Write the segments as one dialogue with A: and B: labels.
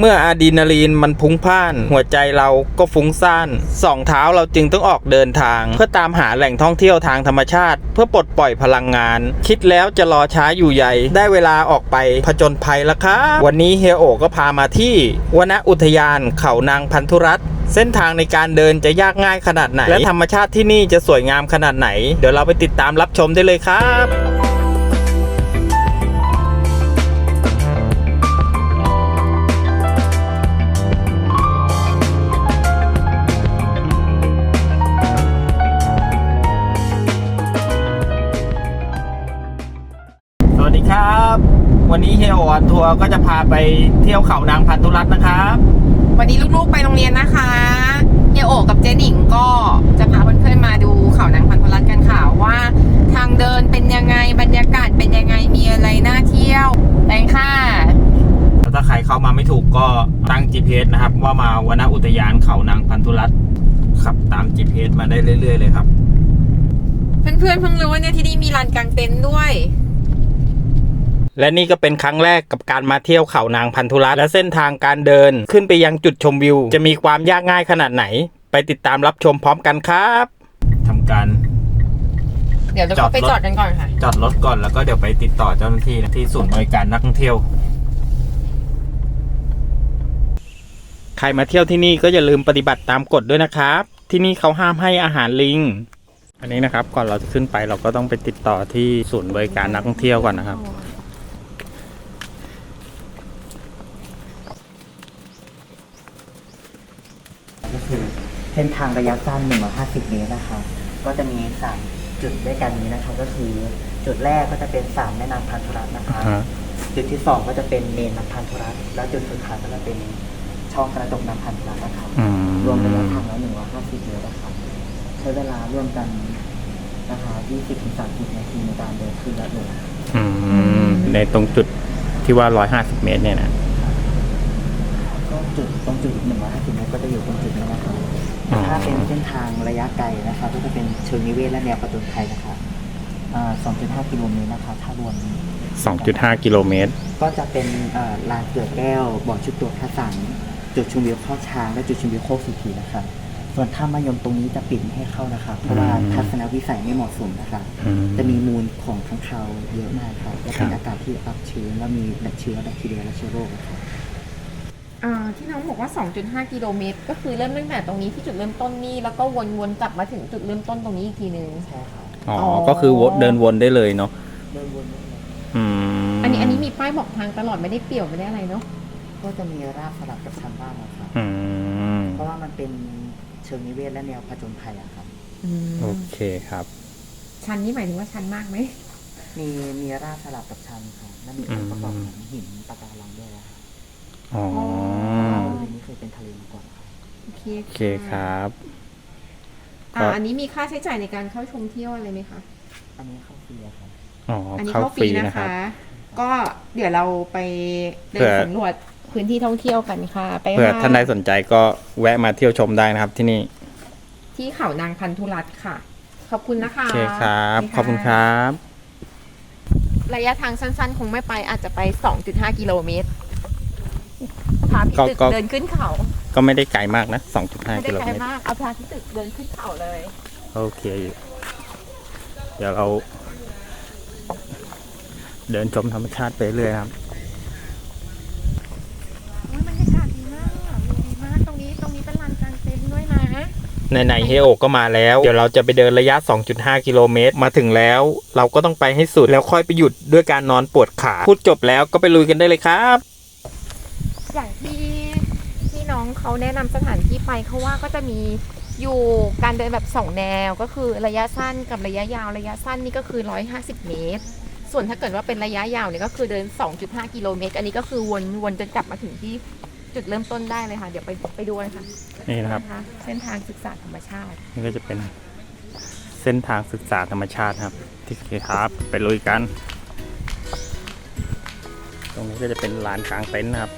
A: เมื่ออะดรีนาลีนมันพุ่งพ่าน หัวใจเราก็ฟุ้งซ่านสองเท้าเราจึงต้องออกเดินทาง เพื่อตามหาแหล่งท่องเที่ยวทางธรรมชาติ เพื่อปลดปล่อยพลังงาน คิดแล้วจะรอช้าอยู่ใหญ่ ได้เวลาออกไปผจญภัยแล้วครับวันนี้เฮียโอก็พามาที่วนอุทยานเขานางพันธุรัตน์เส้นทางในการเดินจะยากง่ายขนาดไหน และธรรมชาติที่นี่จะสวยงามขนาดไหน เดี๋ยวเราไปติดตามรับชมได้เลยครับ พาไปเที่ยวเขานางพันธุรัตน์นะครับ
B: วันนี้ลูกๆไปโรงเรียนนะคะเฮียโอกับเจหนิงก็จะพาเพื่อนๆมาดูเขานางพันธุรัตน์กันค่ะว่า ทางเดินเป็นยังไงบรรยากาศเป็นยังไงมีอะไรน่าเที่ยวไปค่ะ
A: ถ้าใครเข้ามาไม่ถูกก็ตั้ง GPS นะครับ ว่ามาวนอุทยานเขานางพันธุรัตน์ขับตาม GPS มาได้เรื่อย ๆ เลยครับ
B: เพื่อนๆเพิ่งรู้ว่าเนี่ยที่นี่มีลานกางเต็นท์ด้วย
A: และนี่ก็เป็นครั้งแรกกับการมาเที่ยวเขานางพันธุรัตน์และเส้นทางการเดินขึ้นไปยังจุดชมวิว จะมีความยากง่ายขนาดไหน ไปติดตามรับชมพร้อมกันครับทำการ
B: เดี๋ยวเรา
A: จอดรถ
B: ไปจอดกันก่อนค่ะ
A: จอดรถก่อนแล้วก็เดี๋ยวไปติดต่อเจ้าหน้าที่นะที่ศูนย์บริการนักท่องเที่ยว ใครมาเที่ยวที่นี่ก็อย่าลืมปฏิบัติตามกฎด้วยนะครับ ที่นี่เขาห้ามให้อาหารลิง อันนี้นะครับก่อนเราจะขึ้นไปเราก็ต้องไปติดต่อที่ศูนย์บริการนักท่องเที่ยวก่อนนะครับ
C: ก็คือเส้นทางระยะสั้น150 เมตรนะครับก็จะมี3จุดด้วยกันนี้นะครับก็คือจุดแรกก็จะเป็นสามแม่น้ำพันธุรัตน์นะครับ
A: อ่าฮะ
C: จุดที่สองก็จะเป็นเมนน้ำพันธุรัตน์แล้วจุดสุดท้ายก็จะเป็นช่องกระจกน้ำพันธุรัตน์นะครับ
A: อืม
C: รวมระยะทางแล้ว150 เมตรนะครับใช้เวลาร่วมกันนะคะ20-30นาทีในการเดินขึ้นและลง
A: อืมในตรงจุดที่ว่า 150 เมตรเนี่ยนะ
C: ก็จุดตรงจุด150เมตรก็จะอยู่ตรงจุดนี้นะครับ
A: อ๋อ
C: ถ้าเป็นเส้นทางระยะไกลนะครับก็จะเป็นเชิงนิเวศและแนวประจนภัยนะครับอ่า2.5 กิโลเมตรนะครับถ้ารวม
A: 2.5 กิโลเมตร
C: ก็จะเป็นอ่าลานเกลือแก้ว บ่อชุดตัวพระสังจุดชมวิวข้อช้าง และจุดชมวิวโคกสุธีนะครับ ส่วนถ้ามายมตรงนี้จะปิดไม่ให้เข้านะครับเพราะว่า
A: อืม
C: ทัศนวิสัยไม่เหมาะสมนะครับ
A: อืม
C: จะมีมูลของข้างคาวเยอะมากครับและเป็น
A: ครับ
C: อากาศที่อับชื้นและมีแบคเชื้อแบคทีเรียและเชื้อโรคนะครับ
B: อ่าที่น้องบอกว่า 2.5 กิโลเมตร ก็คือเริ่มตั้งแต่ตรงนี้ที่จุดเริ่มต้นนี่แล้วก็วนๆกลับมาถึงจุดเริ่มต้นตรงนี้อีกทีนึง
C: ใช่ครับ
A: อ๋อ
B: อ๋อ
A: ก็คือวนเดินวนได้เลยเนาะ
C: เดินวนได้เลย
A: อืม
B: อันนี้อันนี้มีป้ายบอกทางตลอดไม่ได้เปี่ยวไม่ได้อะไรเนาะ
C: ก็จะมีราบสลับกับชันบ้างนะครับ
A: อืม
C: เพราะว่ามันเป็นเชิงนิเวศและแนวผจญภัยอะครับ
A: โอเคครับ
B: ชันนี่หมายถึงว่าชันมากไหม
C: มีมีราบสลับกับชันครับและมีองค์ประกอบของหินปะการังด้วยนะครับ
A: อ๋อ
C: บริเวณนี้เคยเป็นทะเลมาก่อนครับ
B: โอเค
A: โอเคครับ
B: อ่าอันนี้มีค่าใช้จ่ายในการเข้าชมเที่ยวอะไรไหมคะ
C: อันนี้เข้าฟรีอะครับ
A: อ๋อ
B: อันนี้
A: เข้า
B: เข้า
A: ฟ
B: ฟรี
A: รี
B: นะ
A: นะครับ
B: คะ ก็เดี๋ยวเราไปเดิ
A: เผื่
B: น
A: อ
B: สำรวจพื้นที่ท่องเที่ยวกันค่ะ ไป
A: เผื่อ
B: ค่ะ
A: ท่านใดสนใจก็แวะมาเที่ยวชมได้นะครับที่นี่
B: ที่เขานางพันธุรัตน์ค่ะ ขอบคุณนะคะ
A: โอเคครับ
B: โเข
A: อบคุณครับ
B: ระยะทางสั้นๆ คงไม่ไปอาจจะไป 2.5 กิโลเมตร พาพี่
A: ก็
B: ตึก
A: ก็
B: เดินขึ้นเขา
A: ก็ไม่ได้ไกลมากนะ
B: ไม่
A: 2.5
B: ได้
A: กิโล
B: ไกล
A: เมตร
B: มากเอาพาพี่ตึกเดินขึ้นเขาเลย
A: โอเค เดี๋ยวเรา เดินชมธรรมชาติไปเรื่อยครับ
B: โอ้ยบรรยากาศดีมากวิวดีมาก ตรงนี้ ตรงนี้เป็นลานกลางเต็นท์ด้วยนะ
A: ไหนๆเฮโอก็มาแล้ว เดี๋ยวเราจะไปเดินระยะ 2.5 กิโลเมตร มาถึงแล้ว เราก็ต้องไปให้สุดแล้วค่อยไปหยุดด้วยการนอนปวดขา พูดจบแล้วก็ไปลุยกันได้เลยครับ
B: อย่างที่ที่น้อง เขาแนะนำสถานที่ไปเขาว่าก็จะมีอยู่การเดินแบบสองแนวก็คือระยะสั้นกับระยะยาวระยะสั้นนี่ก็คือ 150 เมตร ส่วนถ้าเกิดว่าเป็นระยะยาวเนี่ยก็คือเดิน 2.5 กิโลเมตร อันนี้ก็คือวนวนจนกลับมาถึงที่จุดเริ่มต้นได้เลยค่ะ เดี๋ยวไปไปดูกันค่ะ
A: นี่นะครับ
B: นะคะเส้นทางศึกษาธรรมชาติ
A: นี่ก็จะเป็นเส้นทางศึกษาธรรมชาติครับ ที่เคครับไปลุยกัน ตรงนี้ก็จะเป็นลานกลางเต็นท์นะครับ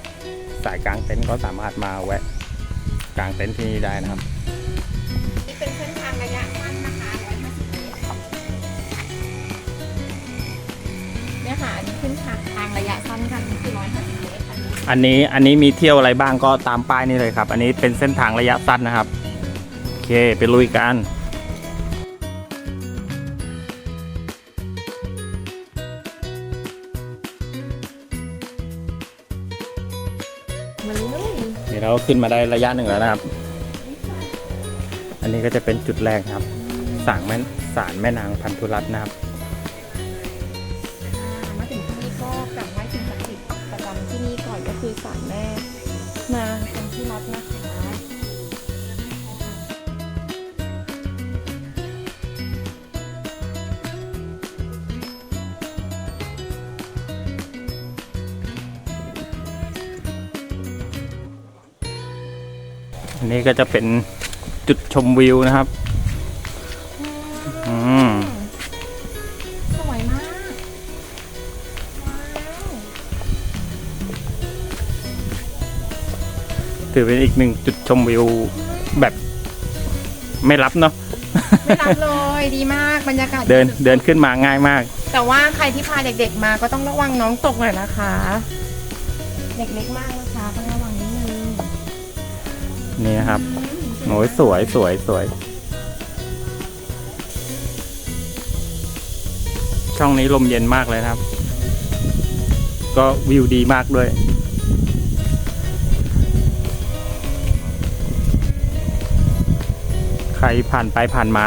A: สายกลางเต็นท์ก็สามารถมาแวะกลางเต็นท์ที่นี่ได้นะครับ
B: นี่เป็นเส้นทางระยะสั้นนะคะ150เมตรเนี่ยค่ะอันนี้ขึ้นทางทางระยะสั้นกันนี่คือ150เมตรอันนี้
A: อันนี้อันนี้มีเที่ยวอะไรบ้างก็ตามป้ายนี่เลยครับ อันนี้เป็นเส้นทางระยะสั้นนะครับ โอเคไปลุยกัน
B: มาเลย
A: นี่เราขึ้นมาได้ระยะหนึ่งแล้วนะครับ อันนี้ก็จะเป็นจุดแรกครับสางแม่สารแม่นางพันธุรัตน์นะครับ อันนี้ก็จะเป็นจุดชมวิวนะครับ อืม
B: สวยมากว้าว
A: ถือเป็นอีกหนึ่งจุดชมวิวแบบไม่รับเนาะ
B: ไม่รับเลยดีมากบรรยากาศ
A: เดิน
B: สุๆ
A: เดินขึ้นมาง่ายมาก
B: แต่ว่าใครที่พาเด็กๆมาก็ต้องระวังน้องตกหน่อยนะคะ เด็กเล็กมากนะ นี่นะ
A: ครับโอ้ยสวยสวยสวย ช่องนี้ลมเย็นมากเลยครับ ก็วิวดีมากด้วยใครผ่านไปผ่านมา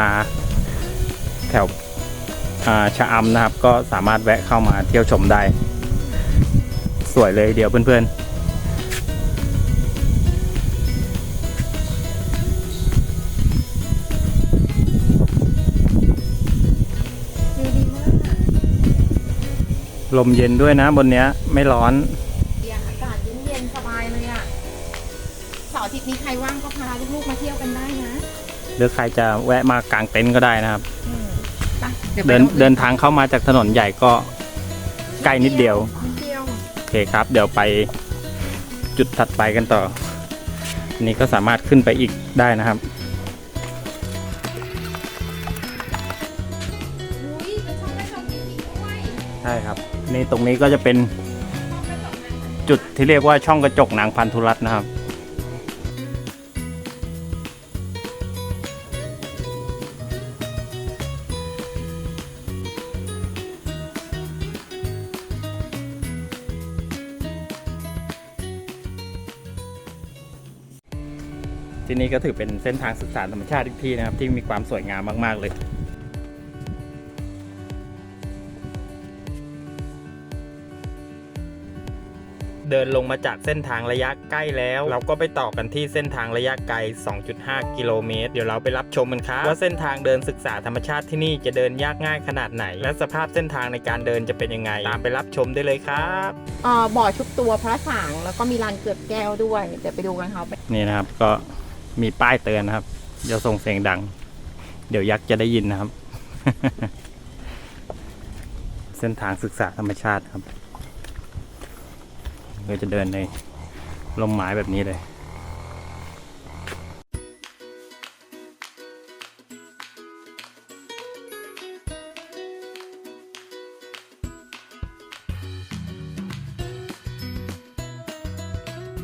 A: แถวชะอำนะครับ ก็สามารถแวะเข้ามาเที่ยวชมได้ สวยเลยเดี๋ยวเพื่อนๆ ลมเย็นด้วยนะบนเนี้ย ไม่ร้อน
B: เดี๋ยวอากาศเย็นๆสบายเลยอะเสาร์อาทิตย์นี้ใครว่างก็พาลูกๆมาเที่ยวกันได้นะ
A: หรือใครจะแวะมากางเต็นท์ก็ได้นะครับ
B: อืมไปเดี๋ยวไป
A: เดิน
B: ลง
A: เดินทางเข้ามาจากถนนใหญ่ก็ใกล้นิดเดียว
B: นิดเดียว
A: โอเคครับ เดี๋ยวไปจุดถัดไปกันต่ออันนี้ก็สามารถขึ้นไปอีกได้นะครับ
B: นี่
A: ตรงนี้ก็จะเป็นจุดที่เรียกว่าช่องกระจกนางพันธุรัตน์นะครับ ที่นี่ก็ถือเป็นเส้นทางศึกษาธรรมชาติอีกที่นะครับ ที่มีความสวยงามมาก ๆ เลย เดินลงมาจากเส้นทางระยะใกล้แล้ว เราก็ไปต่อกันที่เส้นทางระยะไกล 2.5 กิโลเมตร เดี๋ยวเราไปรับชมกันครับว่าเส้นทางเดินศึกษาธรรมชาติที่นี่จะเดินยากง่ายขนาดไหน และสภาพเส้นทางในการเดินจะเป็นยังไง ตามไปรับชมได้เลยครับ
B: เอ่อบ่อชุบตัวพระสางแล้วก็มีลานเกลือบแก้วด้วยเดี๋ยวไปดูกันค่ะ
A: นี่นะครับก็มีป้ายเตือนนะครับอย่าส่งเสียงดัง เดี๋ยวยักษ์จะได้ยินนะครับ เส้นทางศึกษาธรรมชาติครับ ก็จะเดินในลมไม้แบบนี้เลย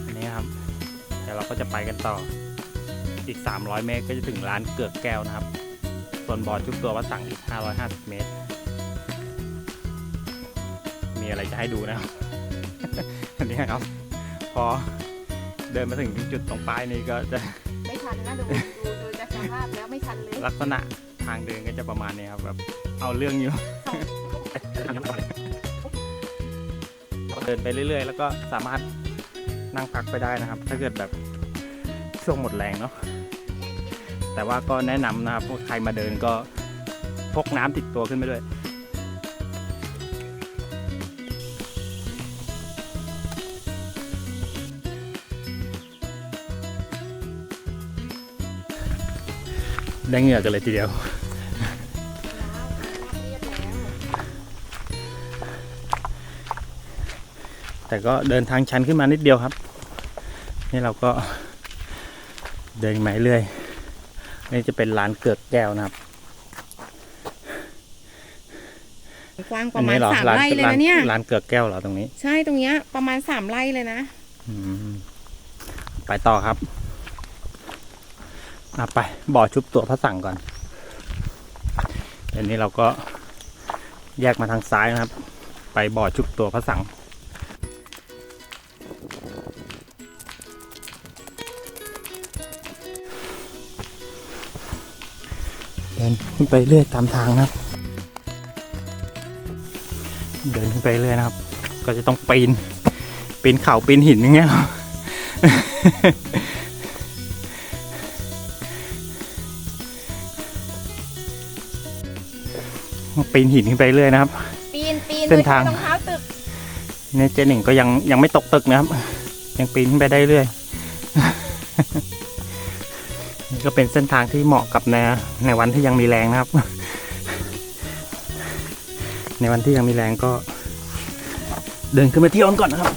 A: อันนี้ครับเดี๋ยวเราก็จะไปกันต่ออีก 300 เมตรก็จะถึงร้านเกือกแก้วนะครับ ส่วนบ่อจุบตัววัดสั่งอีก 550 เมตร มีอะไรจะให้ดูนะครับ อันนี้ครับ พอเดินมาถึงจุดตรงป้ายนี้ก็จะ
B: ไม่ชันนะดูดูดูจากสภาพแล้วไม่ชันเลย
A: ลักษณะทางเดินก็จะประมาณนี้ครับแบบเอาเรื่องอยู่ เดินไปเรื่อย ๆ แล้วก็สามารถนั่งพักไปได้นะครับ ถ้าเกิดแบบช่วงหมดแรงเนาะแต่ว่าก็แนะนำนะครับว่าใครมาเดินก็พกน้ำติดตัวขึ้นไปด้วย ได้เหงื่อกันเลยทีเดียว แต่ก็เดินทางชันขึ้นมานิดเดียวครับ นี่เราก็เดินมาเรื่อยนี่จะเป็นร้านเกือกแก้วนะครับ
B: กว้างป
A: อั
B: ระ
A: น
B: มาณ
A: นี้เหรอ
B: สาม
A: ร้าน
B: ไร่เลย
A: ร้าน
B: นะเนี่ย
A: ร้านเกือกแก้วเหรอตรงนี้
B: ใช่ตรงเนี้ยประมาณสามไร่เลยนะ
A: อืมไปต่อครับ อะไปบ่อชุบตัวพระสั่งก่อนเดี๋ยวนี้เราก็แยกมาทางซ้ายนะครับ ไปบ่อชุบตัวพระสังเดินขึ้นไปเรื่อยตามทางนะครับ เดินขึ้นไปเรื่อยนะครับ ก็จะต้องปีนปีนเขาปีนหินอย่างเงี้ย ปีนหินขึ้นไปเรื่อยนะครับ
B: ปีนปีน
A: เส้นทาง
B: โดยใช้รองเท้าตึก
A: เนี่ยเจหนึ่งก็ยังยังไม่ตกตึกนะครับ ยังปีนขึ้นไปได้เรื่อย นี่ก็เป็นเส้นทางที่เหมาะกับในในวันที่ยังมีแรงนะครับ ในวันที่ยังมีแรงก็ เดินขึ้นไปเที่ยวกันก่อนนะครับ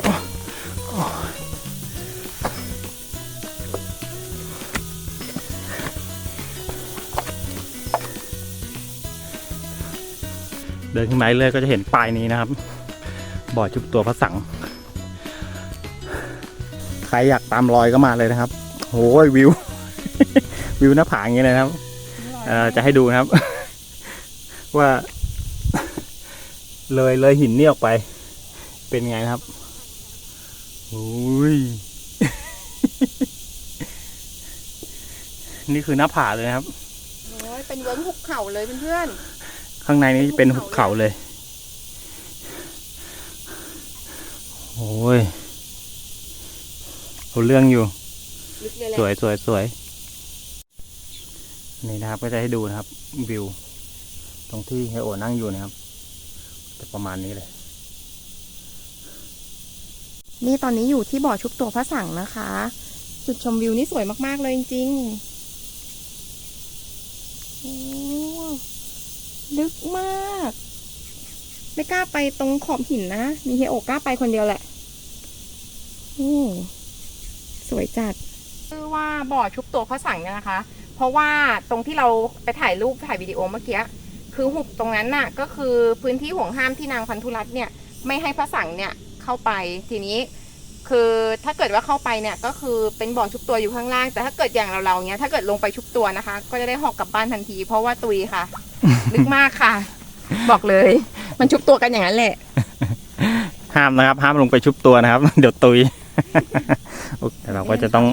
A: นขึ้นมาเรื่อยก็จะเห็นป้ายนี้นะครับ บ่อชุบตัวพระสัง ใครอยากตามรอยก็มาเลยนะครับโอ้ยวิว วิวหน้าผาอย่างเงี้ยเลยนะครับเอ่อจะให้ดูนะครับ ว่า เลยเลยหินนี่ออกไป เป็นไงนะครับโอ้ยนี่คือหน้าผาเลยนะครับ
B: โอ้ยเป็นเวิ้งหุบเข่าเลยเพื่อน
A: ข้างในนี้เป็นหุบเขาเลย โอ้ยเอาเรื่องอยู่
B: ๆลึกเลยแหละ
A: สวยสวยสวยนี่นะครับก็จะให้ดูนะครับ วิว ตรงที่เฮโอนั่งอยู่นะครับจะประมาณนี้เลย
B: นี่ตอนนี้อยู่ที่บ่อชุบตัวพระสังนะคะ จุดชมวิวนี่สวยมาก ๆ เลยจริง ๆโอ้ ลึกมาก ไม่กล้าไปตรงขอบหินนะ มีเฮโอกล้าไปคนเดียวแหละ โอ้สวยจัดชื่อว่าบ่อชุบตัวพระสังเนี่ยนะคะ เพราะว่าตรงที่เราไปถ่ายรูปถ่ายวิดีโอเมื่อกี้คือหุบตรงนั้นน่ะ ก็คือพื้นที่ห่วงห้ามที่นางพันธุรัตน์เนี่ย ไม่ให้พระสังเนี่ยเข้าไปทีนี้ คือถ้าเกิดว่าเข้าไปเนี่ยก็คือเป็นบ่อชุบตัวอยู่ข้างล่าง แต่ถ้าเกิดอย่างเราเราๆเนี่ยถ้าเกิดลงไปชุบตัวนะคะ ก็จะได้หอกกลับบ้านทันที เพราะว่าตุยค่ะ ลึกมากค่ะ บอกเลย มันชุบตัวกันอย่างนั้นแหละ
A: ห้ามนะครับ ห้ามลงไปชุบตัวนะครับ เดี๋ยวตุยโอเคเราก็จะต้อง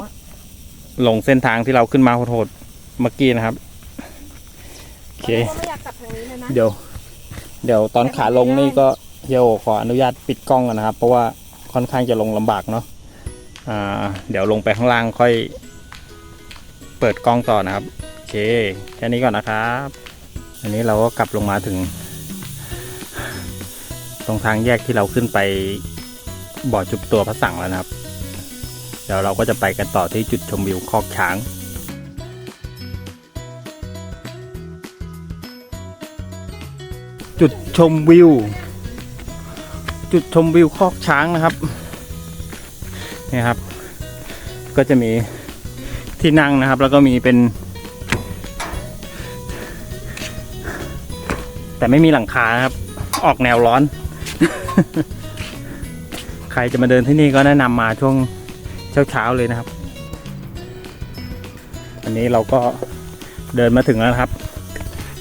A: ลงเส้นทางที่เราขึ้นมาโหดๆเมื่อกี้นะครับโอเค
B: ไม่อยากกลับทางนี้เลยนะ
A: เดี๋ยว เดี๋ยวตอนขาลงนี่ก็เฮียโอขออนุญาตปิดกล้องกันนะครับ เพราะว่าค่อนข้างจะลงลำบากเนาะอ่า เดี๋ยวลงไปข้างล่างค่อย เปิดกล้องต่อนะครับ โอเค แค่นี้ก่อนนะครับ อันนี้เราก็กลับลงมาถึง ตรงทางแยกที่เราขึ้นไปบ่อจุบตัวพระสังแล้วนะครับ เดี๋ยวเราก็จะไปกันต่อที่จุดชมวิวคอกช้างจุดชมวิว จุดชมวิวคอกช้างนะครับนี่ครับ ก็จะมีที่นั่งนะครับ แล้วก็มีเป็น แต่ไม่มีหลังคานะครับ ออกแนวร้อน ใครจะมาเดินที่นี่ก็แนะนำมาช่วงเช้าๆเลยนะครับ อันนี้เราก็เดินมาถึงแล้วนะครับ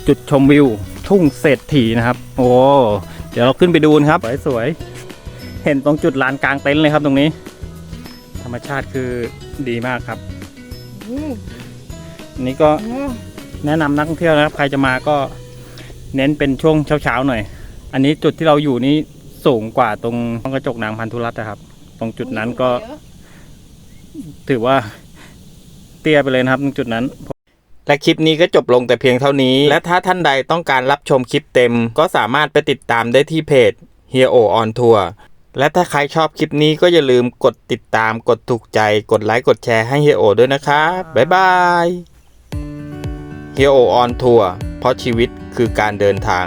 A: จุดชมวิว ทุ่งเศรษฐีนะครับ โอ้เดี๋ยวเราขึ้นไปดูนะครับสวยๆเห็นตรงจุดลานกลางเต็นท์เลยครับ ตรงนี้ ธรรมชาติคือดีมากครับ
B: อืม
A: อันนี้ก็
B: อืม
A: แนะนำนักท่องเที่ยวนะครับ ใครจะมาก็ เน้นเป็นช่วงเช้าๆหน่อย อันนี้จุดที่เราอยู่นี่สูงกว่าตรงห้องกระจกนางพันธุรัตน์นะครับ ตรงจุดนั้นก็ ถือว่าเตี้ยไปเลยนะครับตรงจุดนั้น และคลิปนี้ก็จบลงแต่เพียงเท่านี้ และถ้าท่านใดต้องการรับชมคลิปเต็ม ก็สามารถไปติดตามได้ที่เพจ h e r o on Tour และถ้าใครชอบคลิปนี้ก็อย่าลืมกดติดตามกดถูกใจ กดไลค์กดแชร์ให้ h e r o ด้วยนะครับ บ๊ายบาย h e r o on Tour เพราะชีวิตคือการเดินทาง